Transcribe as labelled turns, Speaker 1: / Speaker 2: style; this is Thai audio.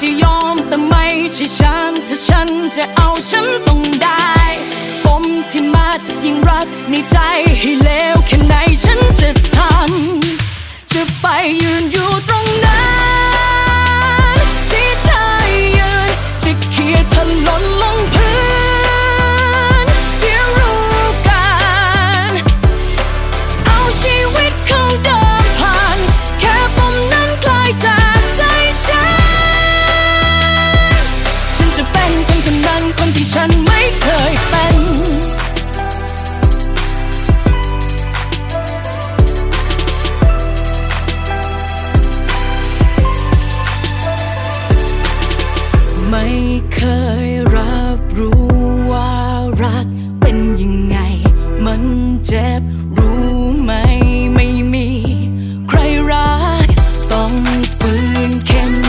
Speaker 1: จะยอมแต่ไม่ใช่ฉัน ถ้าฉันจะเอาฉันต้องได้ปมที่มัดยิ่งรัดในใจให้เลวแค่ไหนฉันจะทำจะไปอยู่ันไม่เคยเป็นไม่เคยรับรู้ว่ารักเป็นยังไง มันเจ็บรู้ไหมไม่มี ใครรักต้องฝืนเข้ม